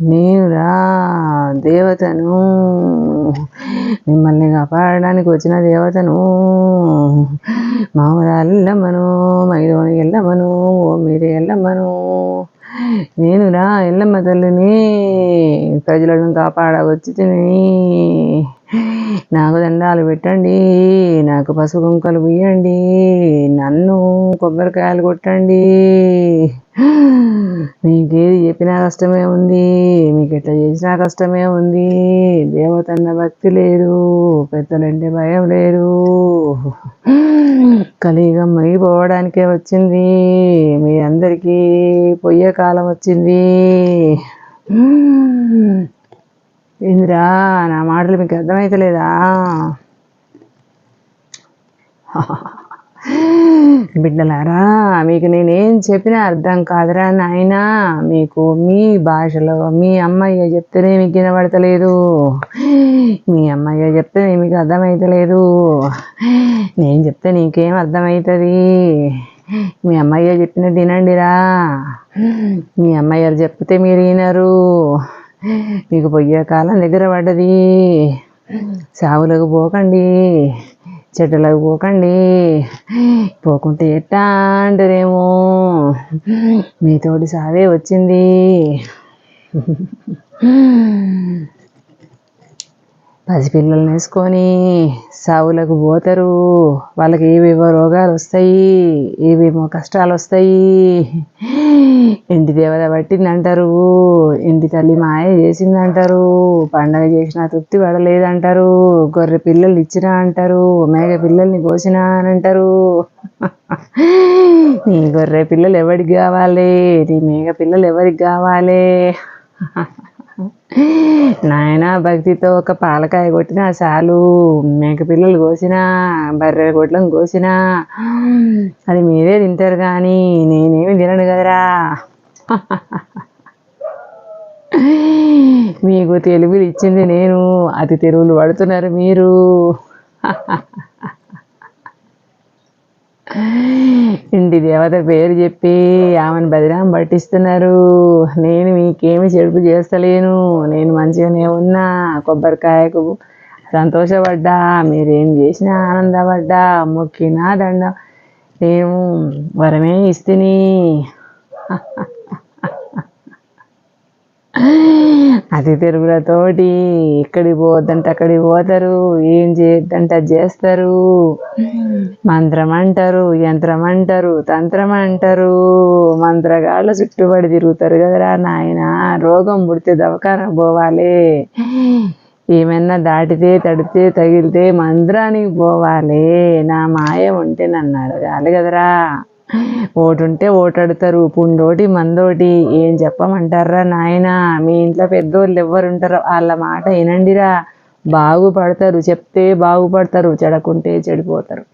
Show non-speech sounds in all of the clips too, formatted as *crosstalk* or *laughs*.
నేనురా దేవతను మిమ్మల్ని కాపాడడానికి వచ్చిన దేవతను మామూలు మైదోని ఎల్లమ్మను ఓ మీరే ఎల్లమ్మను నేనురా ఎల్లమ్మ తల్లిని ప్రజలను కాపాడ వచ్చి తిని నాకు దండాలు పెట్టండి నాకు పసుపు కుంకలు పుయ్యండి నన్ను కొబ్బరికాయలు కొట్టండి. మీకేది చెప్పినా కష్టమే ఉంది మీకు ఎట్లా చేసినా కష్టమే ఉంది. దేవతన్న భక్తి లేదు పెద్దలంటే భయం లేదు. కలియుగం మునిగిపోవడానికే వచ్చింది మీ అందరికీ పొయ్యే కాలం వచ్చింది. ఏందిరా నా మాటలు మీకు అర్థమైతలేదా? బిడ్డలారా మీకు నేనేం చెప్పినా అర్థం కాదురా నాయనా. మీకు మీ భాషలో మీ అమ్మయ్య చెప్తేనే మీకు వినబడతలేదు. మీ అమ్మయ్య చెప్తే మీకు అర్థమైతలేదు. నేను చెప్తే నీకేం అర్థమవుతుంది మీ అమ్మయ్య చెప్పినట్టు వినండిరా. మీ అమ్మయ్య చెప్తే మీరు వినరు. మీకు పొయ్యే కాలం దగ్గర పడ్డది. సావులకు పోకండి చెట్టులకు పోకండి. పోకుంటే ఎట్టా అంటారేమో. మీతోటి సావే వచ్చింది. పసిపిల్లల్ని వేసుకొని సావులకు పోతారు. వాళ్ళకి ఏవేవో రోగాలు వస్తాయి ఏవేమో కష్టాలు వస్తాయి. ఇంటి దేవత పట్టిందంటారు ఇంటి తల్లి మాయ చేసిందంటారు పండగ చేసిన తృప్తి పడలేదంటారు గొర్రె పిల్లలు ఇచ్చినా అంటారు మేక పిల్లల్ని కోసినా అని అంటారు. నీ గొర్రె పిల్లలు ఎవరికి కావాలి? నీ మేక పిల్లలు ఎవరికి కావాలి? నాయన భక్తితో ఒక పాలకాయ కొట్టినా చాలు. మేక పిల్లలు కోసినా బర్రెల గొడ్లను కోసినా. అది మీరే తింటారు కానీ నేనేమి తినను కదరా. మీకు తెలుగులు ఇచ్చింది నేను. అతి తెలుగులు పడుతున్నారు మీరు. ఇంటి దేవత పేరు చెప్పి ఆమెను బదిరాం పట్టిస్తున్నారు. నేను మీకేమి చెడుపు చేస్తలేను. నేను మంచిగానే ఉన్నా. కొబ్బరికాయకు సంతోషపడ్డా. మీరేం చేసినా ఆనందపడ్డా. మొక్కినా దండ. నేను వరమే ఇస్తుని. అది తిరుగులతోటి ఇక్కడికి పోవద్దంటే అక్కడికి పోతారు ఏం చేయొద్దంటే అది చేస్తారు. మంత్రం అంటారు యంత్రం అంటారు తంత్రం అంటారు మంత్రగాళ్ళ చుట్టుబడి తిరుగుతారు కదరా నాయన. రోగం పుడితే దవకాన పోవాలి. ఏమైనా దాటితే తడితే తగిలితే మంత్రానికి పోవాలి. నా మాయ ఉంటే నన్ను అడగాలి కదరా. ఓటుంటే ఓటాడుతారు పుండోటి మందోటి ఏం చెప్పమంటారా నాయన? మీ ఇంట్లో పెద్దోళ్ళు ఎవ్వరుంటారు వాళ్ళ మాట వినండిరా. బాగుపడతారు చెప్తే బాగుపడతారు చెడకుంటే చెడిపోతారు.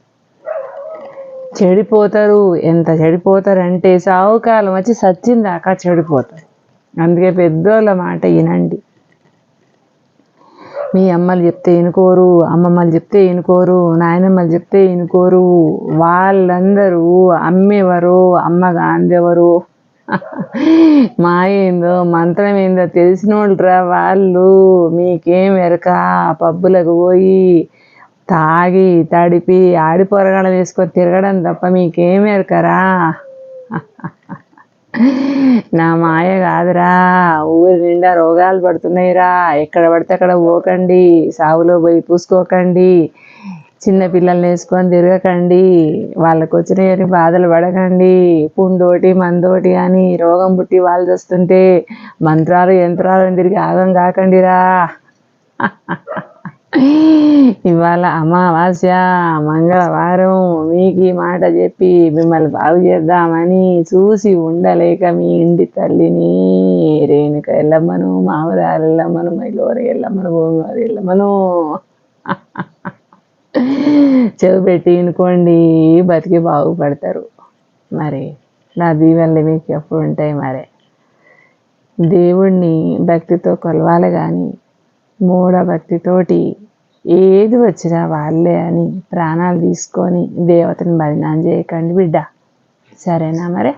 చెడిపోతారు ఎంత చెడిపోతారంటే సావుకాలం వచ్చి సచ్చిందాకా చెడిపోతారు. అందుకే పెద్దోళ్ళ మాట వినండి. మీ అమ్మలు చెప్తే వినుకోరు అమ్మమ్మలు చెప్తే వినుకోరు నాయనమ్మలు చెప్తే వినుకోరు వాళ్ళందరూ అమ్మేవారు అమ్మ కాందేవారు *laughs* మాయేందో మంత్రం ఏందో తెలిసినోళ్ళరా వాళ్ళు. మీకేం ఎరక పబ్బులకు పోయి తాగి తడిపి ఆడిపోరగాడ వేసుకొని తిరగడం తప్ప మీకేం ఎరకరా? *laughs* నా మాయ కాదురా. ఊరి నిండా రోగాలు పడుతున్నాయిరా. ఎక్కడ పడితే అక్కడ పోకండి. సాగులో పోయి పూసుకోకండి. చిన్న పిల్లల్ని వేసుకొని తిరగకండి. వాళ్ళకు వచ్చినాయని బాధలు పడకండి. పుండోటి మందోటి అని రోగం పుట్టి వాళ్ళు వస్తుంటే మంత్రాలు యంత్రాలు తిరిగి ఆగం కాకండిరా. *laughs* *laughs* ఇవాళ అమావాస్య మంగళవారం మీకు ఈ మాట చెప్పి మిమ్మల్ని బాగు చేద్దామని చూసి ఉండలేక మీ ఇంటి తల్లిని రేణుక ఎల్లమ్మను మామదారు ఎల్లమ్మను మైలోర ఎల్లమ్మను భూమివారి ఎల్లమ్మను. *laughs* చెవి పెట్టి అనుకోండి బతికి బాగుపడతారు. మరి నా దీవెనలు మీకు ఎప్పుడు ఉంటాయి మరి? దేవుణ్ణి భక్తితో కొలవాలి కానీ మూఢభక్తితోటి ఏది వచ్చినా వాళ్ళే అని ప్రాణాలు తీసుకొని దేవతని బదనాం చేయకండి బిడ్డ. సరేనా మరి?